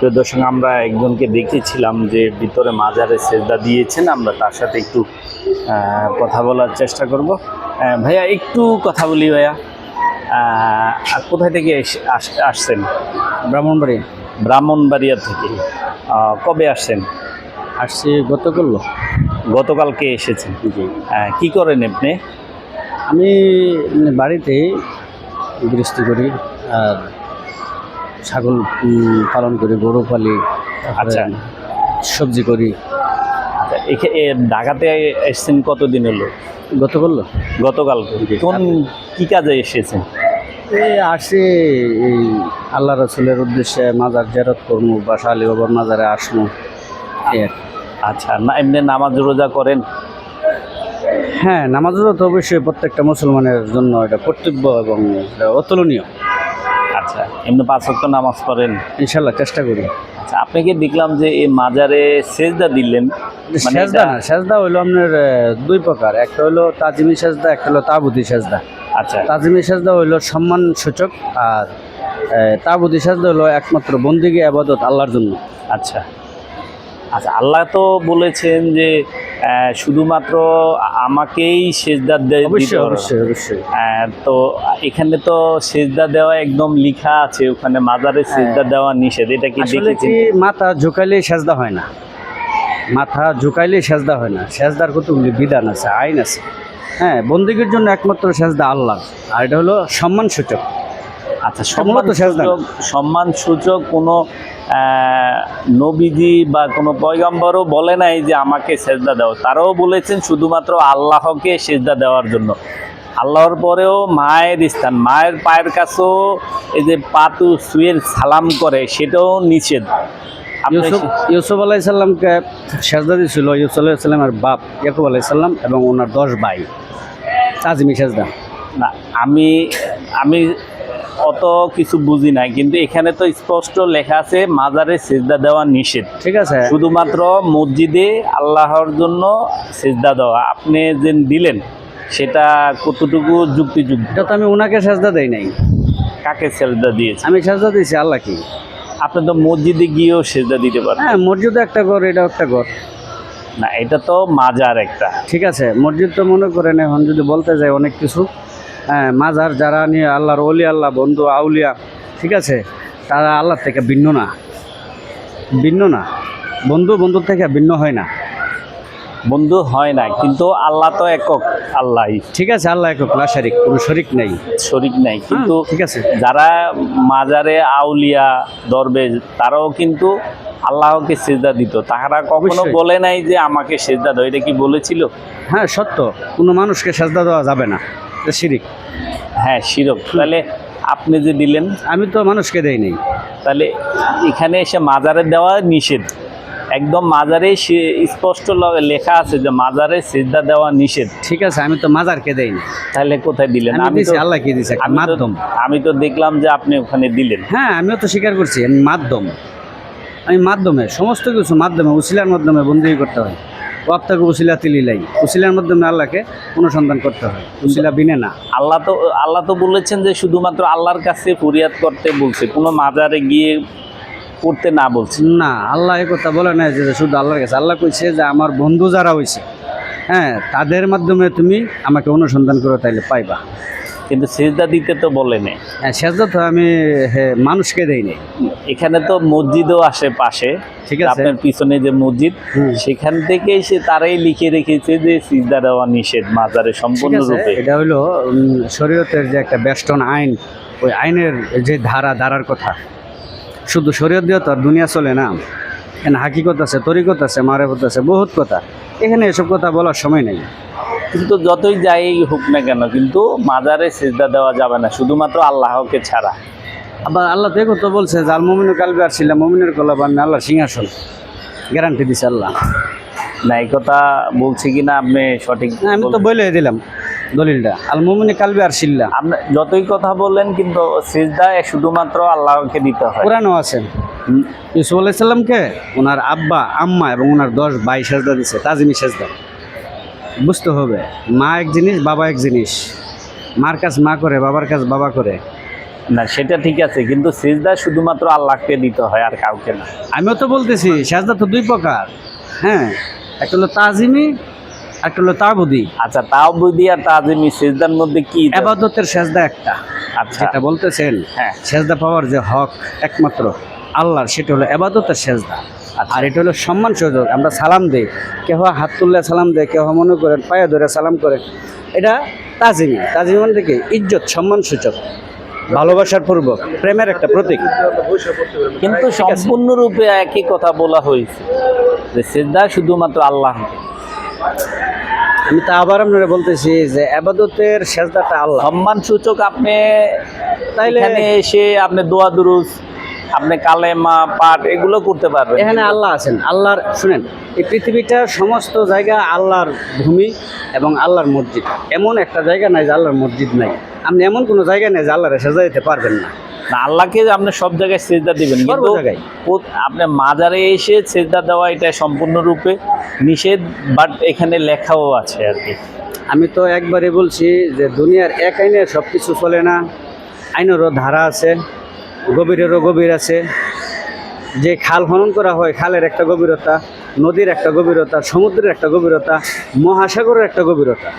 তো দর্শক আমরা একজনকে দেখেছিলাম যে ভিতরে মাজারে সেজদা দিয়েছেন। আমরা তার সাথে একটু কথা বলার চেষ্টা করব। ভাইয়া একটু কথা বলি ভাইয়া। আর কোথায় থেকে আসছেন? ব্রাহ্মণবাড়ি ব্রাহ্মণবাড়িয়া থেকে। কবে আসছেন? আসছি গতকাল। গতকালকে এসেছেন। কি করেন আপনি? আমি বাড়িতে গৃহস্থী করি আর ছাগল পালন করি গরু পালি আচ্ছা। সবজি করি। আচ্ছা, এ ঢাকাতে এসেছেন কতদিন হলো? গতকাল গতকাল। কোন কি কাজে এসেছেন? এই আসি এই আল্লাহ রসুলের উদ্দেশ্যে মাজার জেরত করব বা শালি বাবার মাজারে আসব আচ্ছা না এমনি নামাজ রোজা করেন? হ্যাঁ নামাজও তো অবশ্যই প্রত্যেকটা মুসলমানের জন্য এটা কর্তব্য এবং অতুলনীয়। আচ্ছা এমনি পাঁচ ওয়াক্ত নামাজ পড়েন? ইনশাল্লাহ চেষ্টা করি। আচ্ছা আপনাকে দেখলাম যে এই মাজারে সেজদা দিলেন? মানে সেজদা না সেজদা হইল আপনার দুই প্রকার। একটা হলো তাজিমি সেজদা একটা হলো তাবুদি সেজদা। আচ্ছা। তাজিমি সেজদা হইল সম্মান সূচক আর তাবুদি সেজদা হলো একমাত্র বন্দিগি আবাদত আল্লাহর জন্য। আচ্ছা। আচ্ছা আল্লাহ তো বলেছেন যে শুধুমাত্র আমাকেই সেজদা অবশ্যই অবশ্যই অবশ্যই। তো এখানে তো সেজদা দেওয়া একদম লিখা আছে ওখানে মাজারে সেজদা দেওয়া নিষেধ এটা কি হ্যাঁ। মাথা ঝুঁকাইলে সেজদা হয় না। মাথা ঝুঁকাইলে সেজদা হয় না। সেজদার কতগুলি বিধান আছে আইন আছে। হ্যাঁ বন্দিগির জন্য একমাত্র সেজদা আল্লাহ। আর এটা হলো সম্মান সূচক আচ্ছা সম্মান। সূচক সম্মান সূচক কোনো নবীজি বা কোনো পয়গম্বরও বলে নাই যে আমাকে সেজদা দাও। তারাও বলেছেন শুধুমাত্র আল্লাহকে সেজদা দেওয়ার জন্য। আল্লাহর পরেও মায়ের স্থান মায়ের পায়ের কাছেও এই যে পাতু সুয়ের সালাম করে সেটাও নিষেধ। ইউসুফ আলাইসাল্লামকে সেজদা দিয়েছিল ইউসুফ আলাইসাল্লামের বাপ ইয়াকুব আলাইসাল্লাম এবং ওনার দশ ভাই। তাজিমি সেজদা। না আমি আমি অত কিছু বুঝি নাই কিন্তু এখানে তো স্পষ্ট লেখা আছে মাজারে সেজদা দেওয়া নিষেধ। ঠিক আছে। শুধুমাত্র মসজিদে আল্লাহর জন্য সেজদা দেওয়া। আপনি যে দিলেন সেটা কতটুকু যুক্তিযুক্ত? এটা তো আমি ওনাকে সেজদা দেই নাই। কাকে সেজদা দিয়েছে আমি সেজদা দিয়েছি আল্লাহ কি? আপনি তো মসজিদে গিয়েও সেজদা দিতে পারেন হ্যাঁ মসজিদও একটা ঘর এটা একটা ঘর। না এটা তো মাজার একটা। ঠিক আছে মসজিদ তো মনে করেন এখন যদি বলতে যাই অনেক কিছু মাজার যারা নিয়ে আল্লাহর অলি আল্লাহ বন্ধু আউলিয়া ঠিক আছে তারা আল্লাহর থেকে ভিন্ন না। ভিন্ন না। বন্ধু বন্ধুর থেকে ভিন্ন হয় না। বন্ধু হয় না কিন্তু আল্লাহ তো একক আল্লাহ। ঠিক আছে আল্লাহ একক না শরিক কোনো শরিক নেই। শরিক নাই কিন্তু ঠিক আছে। যারা মাজারে আউলিয়া দরবেশ তারাও কিন্তু আল্লাহকে সেজদা দিত। তাহারা কখনো বলে নাই যে আমাকে সেজদা দাও এটা কি বলেছিল? হ্যাঁ সত্য। কোনো মানুষকে সাজদা দেওয়া যাবে না। শিরিক হ্যাঁ শিরক তাহলে আপনি যে দিলেন আমি তো মানুষকে দেই নেই। তাহলে এখানে এসে মাজারে দেওয়া নিষেধ। একদম মাজারে স্পষ্ট লেখা আছে যে মাজারে সেজদা দেওয়া নিষেধ। ঠিক আছে আমি তো মাজারকে দেই না তাহলে কোথায় দিলেন? আমি তো আল্লাহকে তো- মাধ্যম। আমি তো দেখলাম যে আপনি ওখানে দিলেন। হ্যাঁ আমিও তো স্বীকার করছি আমি মাধ্যম। আমি মাধ্যমে সমস্ত কিছু মাধ্যমে উসিলার মাধ্যমে বন্দী করতে হয়। ওয়াপ্তাকে উসিলা তিলিলাই। উসিলার মাধ্যমে আল্লাহকে অনুসন্ধান করতে হয়। উসিলা বিনে না। আল্লাহ তো আল্লাহ তো বলেছেন যে শুধুমাত্র আল্লাহর কাছে ফরিয়াদ করতে বলছে কোনো মাজারে গিয়ে করতে না বলছে। না আল্লাহ এ কথা বলে না যে শুধু আল্লাহর কাছে। আল্লাহ কইছে যে আমার বন্ধু যারা হয়েছে হ্যাঁ তাদের মাধ্যমে তুমি আমাকে অনুসন্ধান করে তাইলে পাইবা। কিন্তু সেজদা দিতে তো বলে নেই। হ্যাঁ সেজদা তো আমি হ্যাঁ, মানুষকে দেই নাই। এখানে তো মসজিদও আসে পাশে। ঠিক আছে। আপনার পিছনে যে মসজিদ। সেখান থেকে সে তারাই লিখে রেখেছে যে সিজদা দেওয়া নিষেধ মাজারে ঠিক আছে সম্পূর্ণরূপে এটা হলো শরীয়তের যে একটা বেষ্টন আইন ওই আইনের যে ধারা ধারার কথা। শুধু শরীয়ত দিয়ে তো আর দুনিয়া চলে না। এখানে হাকিকত আছে তরিকত আছে মারেফত আছে বহুত কথা। এখানে এসব কথা বলার সময় নেই। কিন্তু যতই যাই হোক না কেন কিন্তু মাজারে সিজদা দেওয়া যাবে না শুধুমাত্র আল্লাহকে ছাড়া। আবার আল্লাহ তো একথা বলছে যে আল মমিনু কালবে আর ছিলাম মমিনের কলাব আমি আল্লাহ সিংহাসন। গ্যারান্টি দিছে আল্লাহ। না এই কথা বলছি কিনা আপনি সঠিক আমি তো। বলে দিলাম দলিলটা। আল মমিনে কালবে আর শিল্লা আপনি যতই কথা বললেন কিন্তু সিজদা শুধুমাত্র আল্লাহকে দিতে হয়। কোরআনও আছেন ইউসুফ আলাইসাল্লামকে ওনার আব্বা আম্মা এবং ওনার দশ ভাই সেজদা দিছে তাজিমি সেজদা। বুঝতে হবে মা এক জিনিস বাবা এক জিনিস। মার কাজ মা করে বাবার কাজ বাবা করে। না সেটা ঠিক আছে কিন্তু সিজদা শুধুমাত্র আল্লাহকে দিতে হয় আর কাউকে না। আমিও তো বলতেছি সেজদা তো দুই প্রকার। হ্যাঁ একটা হলো তাজিমি একটা হলো তাবুদি। আচ্ছা তাও বুদ্ধি আর তাজিমি সিজদার মধ্যে কি আবাদতের সেজদা একটা। আচ্ছা। যেটা বলতেছেন হ্যাঁ। সেজদা পাওয়ার যে হক একমাত্র আল্লাহর সেটা হলো আবাদতের সেজদা। আর এটা হলো সম্মান সুযোগ আমরা সালাম দিই। কেহ হাত তুললে সালাম দেয় কেহ মনে করেন পায়ে ধরে সালাম করে এটা তাজিমি তাজিমি মানে কি? ইজ্জত সম্মান সূচক ভালোবাসার পূর্বক প্রেমের একটা প্রতীক। কিন্তু সম্পূর্ণরূপে একই কথা বলা হয়েছে যে সিজদা শুধুমাত্র আল্লাহ। আমি তা আবার আপনারা বলতেছি যে আবাদতের সেজদাটা আল্লাহ। সম্মান সূচক আপনি তাইলে- এসে আপনি দোয়া দুরুজ আপনি কালেমা পাঠ এগুলো করতে পারবেন। এখানে আল্লাহ আছেন। আল্লাহর শুনেন এই পৃথিবীটা সমস্ত জায়গা আল্লাহর ভূমি এবং আল্লাহর মসজিদ। এমন একটা জায়গা নাই যে আল্লাহর মসজিদ নাই। আপনি এমন কোনো জায়গা নেই যে আল্লাহরে সাজা দিতে পারবেন না। না, আল্লাহকে আপনি সব জায়গায় সেজদা দিবেন কিন্তু জায়গায়। আপনি মাজারে এসে সেজদা দেওয়া এটা সম্পূর্ণরূপে নিষেধ বাট এখানে লেখাও আছে আর কি। আমি তো একবারে বলছি যে দুনিয়ার এক আইনে সব কিছু চলে না। আইনেরও ধারা আছে গভীরেরও গভীর আছে। যে খাল খনন করা হয় খালের একটা গভীরতা নদীর একটা গভীরতা সমুদ্রের একটা গভীরতা মহাসাগরের একটা গভীরতা।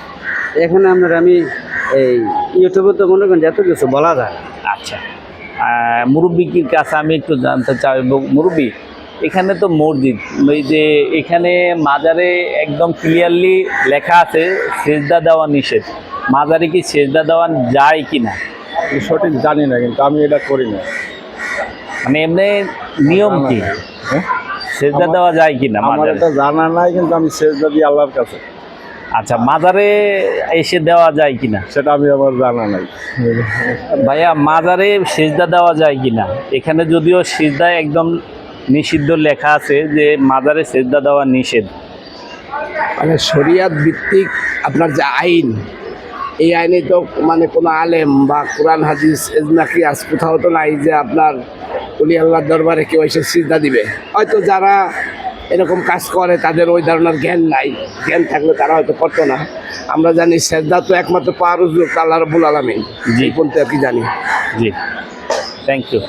এখানে আপনার আমি এই ইউটিউবে তো মনে করেন এত কিছু বলা যায়। আচ্ছা। আহ, মুরব্বিকির কাছে আমি একটু জানতে চাই মুরব্বি এখানে তো মসজিদ ওই যে এখানে মাজারে একদম ক্লিয়ারলি লেখা আছে সেজদা দেওয়া নিষেধ। মাজারে কি সেজদা দেওয়া যায় কি না সঠিক জানি না কিন্তু আমি এটা করি না। মানে এমনি নিয়ম কি? সেজদা দেওয়া যায় কি না আমার এটা জানা নাই কিন্তু আমি সেজদা দিই আল্লাহর কাছে। আচ্ছা মাজারে এসে দেওয়া যায় কি না সেটা আমি আমার জানা নাই। ভাইয়া মাজারে সেজদা দেওয়া যায় কি না এখানে যদিও সেজদায় একদম নিষিদ্ধ লেখা আছে যে মাজারে সেজদা দেওয়া নিষেধ। মানে শরিয়াত ভিত্তিক আপনার যে আইন এই আইনে তো মানে কোনো আলেম বা কোরআন হাদিস নাকি আজ কোথাও তো নাই যে আপনার উলি আল্লাহর দরবারে কেউ এসে সিজদা দিবে। হয়তো যারা এরকম কাজ করে তাদের ওই ধরনের জ্ঞান নাই। জ্ঞান থাকলে তারা হয়তো করতো না। আমরা জানি শ্রদ্ধা তো একমাত্র পাওয়ার আল্লাহ রবুল আলমিন। জি। বলতে আর কি জানি। জি। Thank you